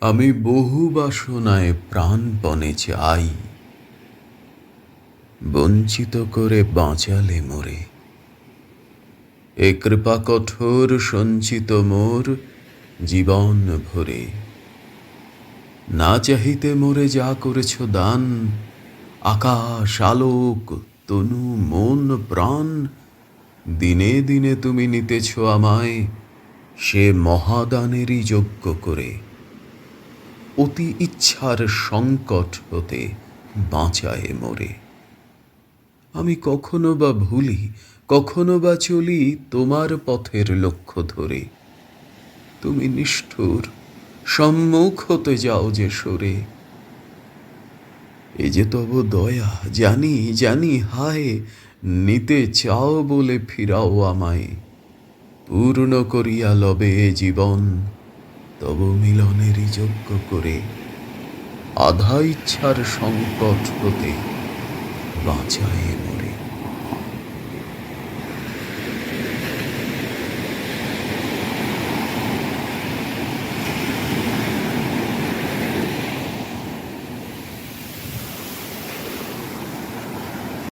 আমি বহু বাসনায় প্রাণপণে চাই। বঞ্চিত করে বাঁচালে মোরে। এ কৃপা কঠোর সঞ্চিত মোর জীবন ভরে। না চাহিতে মোরে যা করেছ দান, আকাশ, আলোক, তনু, মন, প্রাণ, দিনে দিনে তুমি নিতেছ আমায় সে মহাদানেরই যোগ্য করে। অতি ইচ্ছার সংকট হতে বাঁচায় মোরে। আমি কখনো বা ভুলি, কখনো বা চলি তোমার পথের লক্ষ্য ধরে। তুমি নিষ্ঠুর, সম্মুখ হতে যাও যে সরে। এ যে তব দয়া, জানি জানি, হায়, নিতে চাও বলে ফিরাও আমায়। পূর্ণ করিয়া লবে জীবন তব মিলনেরই যোগ্য করে আধা ইচ্ছার সংকট হতে বাঁচায় মোরে।